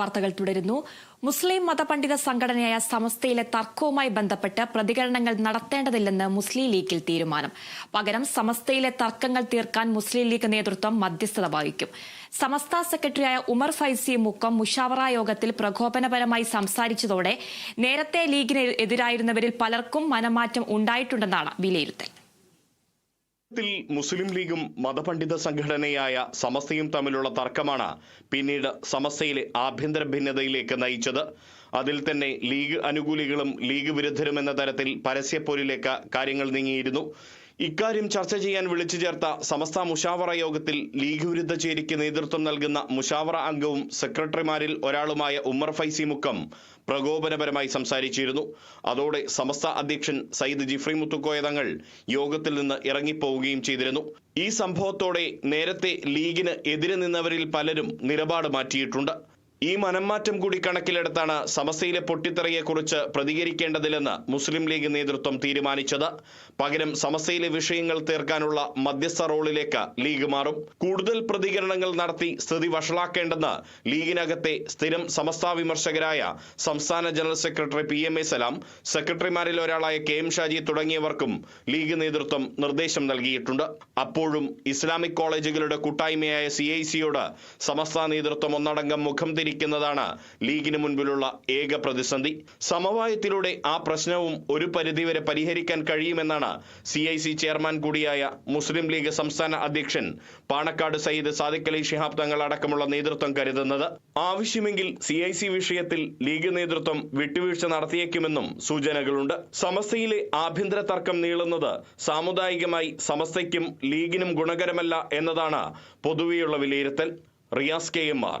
വാർത്തകൾ തുടരുന്നു. മുസ്ലിം മതപണ്ഡിത സംഘടനയായ സമസ്തയിലെ തർക്കവുമായി ബന്ധപ്പെട്ട് പ്രതികരണങ്ങൾ നടത്തേണ്ടതില്ലെന്ന് മുസ്ലിം ലീഗിൽ തീരുമാനം. പകരം സമസ്തയിലെ തർക്കങ്ങൾ തീർക്കാൻ മുസ്ലിം ലീഗ് നേതൃത്വം മധ്യസ്ഥത വഹിക്കും. സമസ്ത സെക്രട്ടറിയായ ഉമർ ഫൈസി മുക്കം മുഷാവറ യോഗത്തിൽ പ്രകോപനപരമായി സംസാരിച്ചതോടെ നേരത്തെ ലീഗിന് എതിരായിരുന്നവരിൽ പലർക്കും മനമാറ്റം ഉണ്ടായിട്ടുണ്ടെന്നാണ് വിലയിരുത്തൽ. ത്തിൽ മുസ്ലിം ലീഗും മതപണ്ഡിത സംഘടനയായ സമസ്തയും തമ്മിലുള്ള തർക്കമാണ് പിന്നീട് സമസ്തയിലെ ആഭ്യന്തര ഭിന്നതയിലേക്ക് നയിച്ചത്. അതിൽ തന്നെ ലീഗ് അനുകൂലികളും ലീഗ് വിരുദ്ധരും എന്ന തരത്തിൽ പരസ്യപ്പോരിലേക്ക് കാര്യങ്ങൾ നീങ്ങിയിരുന്നു. ഇക്കാര്യം ചർച്ച ചെയ്യാൻ വിളിച്ചു ചേർത്ത സമസ്ത മുഷാവറ യോഗത്തിൽ ലീഗ് വിരുദ്ധ ചേരിക്ക് നേതൃത്വം നൽകുന്ന മുഷാവറ അംഗവും സെക്രട്ടറിമാരിൽ ഒരാളുമായ ഉമ്മർ ഫൈസി മുക്കം പ്രകോപനപരമായി സംസാരിച്ചിരുന്നു. അതോടെ സമസ്ത അധ്യക്ഷൻ സയ്യിദ് ജിഫ്രി മുത്തുക്കോയ തങ്ങൾ യോഗത്തിൽ നിന്ന് ഇറങ്ങിപ്പോവുകയും ചെയ്തിരുന്നു. ഈ സംഭവത്തോടെ നേരത്തെ ലീഗിന് എതിരെ നിന്നവരിൽ പലരും നിലപാട് മാറ്റിയിട്ടുണ്ട്. ഈ മനംമാറ്റം കൂടി കണക്കിലെടുത്താണ് സമസ്തയിലെ പൊട്ടിത്തെറിയെക്കുറിച്ച് പ്രതികരിക്കേണ്ടതില്ലെന്ന് മുസ്ലിം ലീഗ് നേതൃത്വം തീരുമാനിച്ചത്. പകരം സമസ്തയിലെ വിഷയങ്ങൾ തീർക്കാനുള്ള മധ്യസ്ഥ റോളിലേക്ക് ലീഗ് മാറും. കൂടുതൽ പ്രതികരണങ്ങൾ നടത്തി സ്ഥിതി വഷളാക്കേണ്ടെന്ന് ലീഗിനകത്തെ സ്ഥിരം സമസ്ത വിമർശകരായ സംസ്ഥാന general secretary P M A Salam സെക്രട്ടറിമാരിൽ ഒരാളായ കെ എം ഷാജി തുടങ്ങിയവർക്കും ലീഗ് നേതൃത്വം നിർദ്ദേശം നൽകിയിട്ടുണ്ട്. അപ്പോഴും ഇസ്ലാമിക് കോളേജുകളുടെ കൂട്ടായ്മയായ സി ഐ സിയോട് സമസ്ത നേതൃത്വം ഒന്നടങ്കം മുഖം തിരിക്കുന്നതാണ് ലീഗിന് മുൻപിലുള്ള ഏക പ്രതിസന്ധി. സമവായത്തിലൂടെ ആ പ്രശ്നവും ഒരു പരിധിവരെ പരിഹരിക്കാൻ കഴിയുമെന്നാണ് സി ഐ സി ചെയർമാൻ കൂടിയായ മുസ്ലിം ലീഗ് സംസ്ഥാന അധ്യക്ഷൻ പാണക്കാട് സയ്യിദ് സാദിഖ് അലി ഷിഹാബ് തങ്ങൾ അടക്കമുള്ള നേതൃത്വം കരുതുന്നത്. ആവശ്യമെങ്കിൽ സി ഐ സി വിഷയത്തിൽ ലീഗ് നേതൃത്വം വിട്ടുവീഴ്ച നടത്തിയേക്കുമെന്നും സൂചനകളുണ്ട്. സമസ്തയിലെ ആഭ്യന്തര തർക്കം നീളുന്നത് സാമുദായികമായി സമസ്തയ്ക്കും ലീഗിനും ഗുണകരമല്ല എന്നതാണ് പൊതുവെയുള്ള വിലയിരുത്തൽ. Riyas K M R.